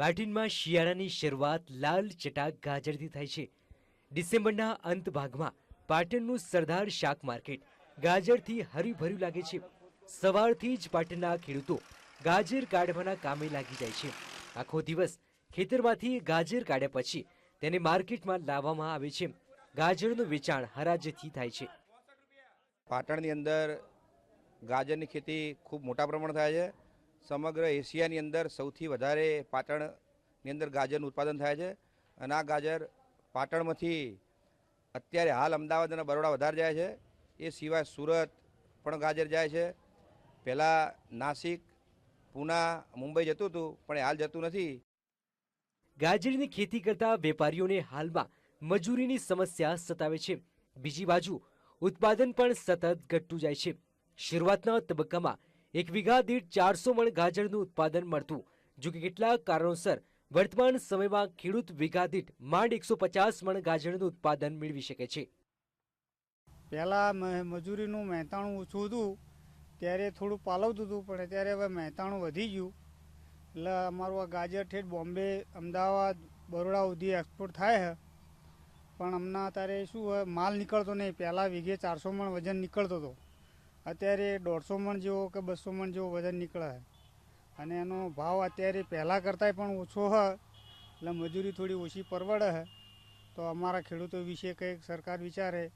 પાટણમાં શિયાળાની શરૂઆત લાલ ચટાક ગાજરથી થાય છે. ડિસેમ્બરના અંત ભાગમાં પાટણનું સરદાર શાક માર્કેટ ગાજરથી હરીભર્યું લાગે છે. સવારથી જ પાટણના ખેડૂતો ગાજર કાઢવાના કામે લાગી જાય છે. આખો દિવસ ખેતરમાંથી ગાજર કાઢ્યા પછી તેને માર્કેટમાં લાવવામાં આવે છે. ગાજરનું વેચાણ હરાજથી થાય છે. પાટણની અંદર ગાજરની ખેતી ખૂબ મોટા પ્રમાણમાં થાય છે. સમગ્ર એશિયાની અંદર સૌથી વધારે પાટણની અંદર ગાજરનું ઉત્પાદન થાય છે અને આ ગાજર પાટણમાંથી અત્યારે હાલ અમદાવાદ અને બરોડા વધારે જાય છે. એ સિવાય સુરત પણ ગાજર જાય છે. પહેલાં નાસિક, પૂના, મુંબઈ જતું હતું, પણ હાલ જતું નથી. ગાજરની ખેતી કરતા વેપારીઓને હાલમાં મજૂરીની સમસ્યા સતાવે છે. બીજી બાજુ, ઉત્પાદન પણ સતત ઘટતું જાય છે. શરૂઆતના તબક્કામાં એક વીઘા દીઠ ચારસો મણ ગાજરનું ઉત્પાદન મળતું, જો કે કેટલાક કારણોસર વર્તમાન સમયમાં ખેડૂત વીઘા દીઠ માંડ એકસો પચાસ મણ ગાજરનું ઉત્પાદન મેળવી શકે છે. પહેલાં મજૂરીનું મહેતાણું ઓછું હતું, ત્યારે થોડું પાલવતું હતું, પણ અત્યારે હવે મહેતાણું વધી ગયું. એટલે અમારું આ ગાજર ઠેઠ બોમ્બે, અમદાવાદ, બરોડા સુધી એક્સપોર્ટ થાય છે. પણ હમણાં અત્યારે શું માલ નીકળતો નહીં. પહેલાં વીઘે ચારસો મણ વજન નીકળતો હતો. અત્યારે દોઢસો મણ જેવો કે બસો મણ જેવો વજન નીકળે અને એનો ભાવ અત્યારે પહેલાં કરતાંય પણ ઓછો છે. એટલે મજૂરી થોડી ઓછી પરવડે હ તો અમારા ખેડૂતો વિશે કંઈક સરકાર વિચારે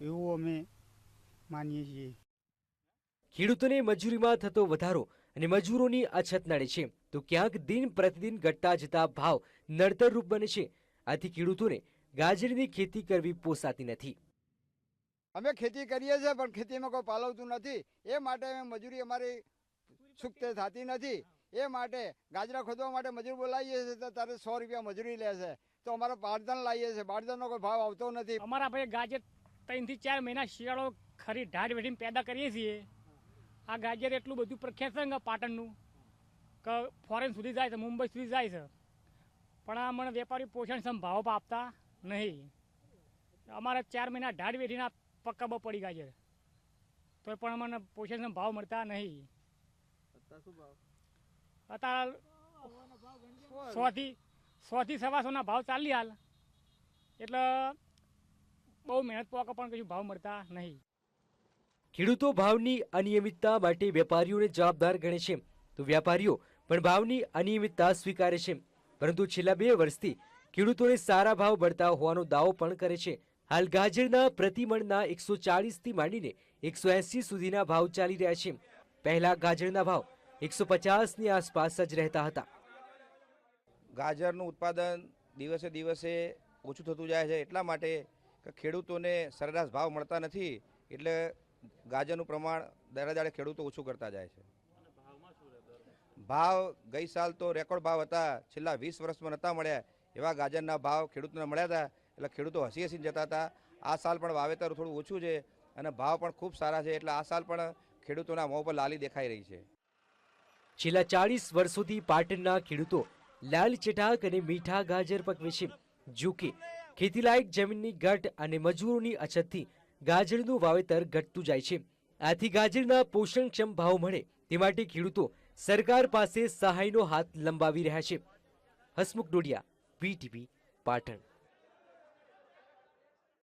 એવું અમે માનીએ છીએ. ખેડૂતોને મજૂરીમાં થતો વધારો અને મજૂરોની અછત નડે છે. તો ક્યાંક દિન પ્રતિદિન ઘટતા જતા ભાવ નડતરરૂપ બને છે. આથી ખેડૂતોને ગાજરની ખેતી કરવી પોસાતી નથી. અમે ખેતી કરીએ છીએ, પણ ખેતીમાં કોઈ પાલવતું નથી. એ માટે અમે મજૂરી અમારી સુખતે થતી નથી. એ માટે ગાજરા ખોદવા માટે મજૂર બોલાવીએ છીએ તો તારે સો રૂપિયા મજૂરી લે છે. તો અમારે બારદાન લાવીએ છીએ. બારદાનનો કોઈ ભાવ આવતો નથી. અમારા ભાઈ ગાજર ત્રણથી ચાર મહિના શિયાળો ખરી ઢાઢ વેઠીને પેદા કરીએ છીએ. આ ગાજર એટલું બધું પ્રખ્યાત છે ને પાટણનું, કે ફોરેન સુધી જાય છે, મુંબઈ સુધી જાય છે. પણ આ મને વેપારી પોષણક્ષમ ભાવ આપતા નહીં. અમારે ચાર મહિના ઢાઢ વેઠીને આ બહુ પડી ગાજર તો પણ અમને પોષણ ભાવ મળતા નહીં. અત્યારે સોથી સોથી સવાસોના ભાવ ચાલી હાલ. એટલે બહુ મહેનત પોકે પણ કશું ભાવ મળતા નહીં. ખેડૂતો ભાવની અનિયમિતતા માટે વેપારીઓને જવાબદાર ગણે છે. તો વેપારીઓ પણ ભાવની અનિયમિતતા સ્વીકારે છે. પરંતુ છેલ્લા બે વર્ષથી ખેડૂતોને સારા ભાવ મળતા હોવાનો દાવો પણ કરે છે. હાલ ગાજરના પ્રતિમણના એકસો ચાળીસથી માંડીને એકસો એંસી સુધીના ભાવ ચાલી રહ્યા છે. પહેલા ગાજરના ભાવ એકસો પચાસની આસપાસ જ રહેતા હતા. ગાજરનું ઉત્પાદન દિવસે દિવસે ઓછું થતું જાય છે. એટલા માટે કે ખેડૂતોને સરેરાશ ભાવ મળતા નથી, એટલે ગાજરનું પ્રમાણ દરે દાડે ખેડૂતો ઓછું કરતા જાય છે. ભાવ ગઈ સાલ તો રેકોર્ડ ભાવ હતા. છેલ્લા વીસ વર્ષમાં નહોતા મળ્યા એવા ગાજરના ભાવ ખેડૂતોને મળ્યા હતા. એટલે ખેડૂતો હસી હસીને જતા હતા. આ સાલ પણ વાવેતર થોડું ઓછું છે અને ભાવ પણ ખૂબ સારા છે એટલે આ સાલ પણ ખેડૂતોના મોં પર લાલી દેખાઈ રહી છે. છેલ્લા ચાળીસ વર્ષોથી પાટણના ખેડૂતો લાલ ચટાક અને મીઠા ગાજર પકવે છે જો ખેતીલાયક જમીનની ઘટ અને મજૂરોની અછતથી ગાજરનું વાવેતર ઘટતું જાય છે. આથી ગાજરના પોષણક્ષમ ભાવ મળે તે માટે ખેડૂતો સરકાર પાસે સહાયનો હાથ લંબાવી રહ્યા છે. હસમુખ ડોડિયા, વીટીવી પાટણ.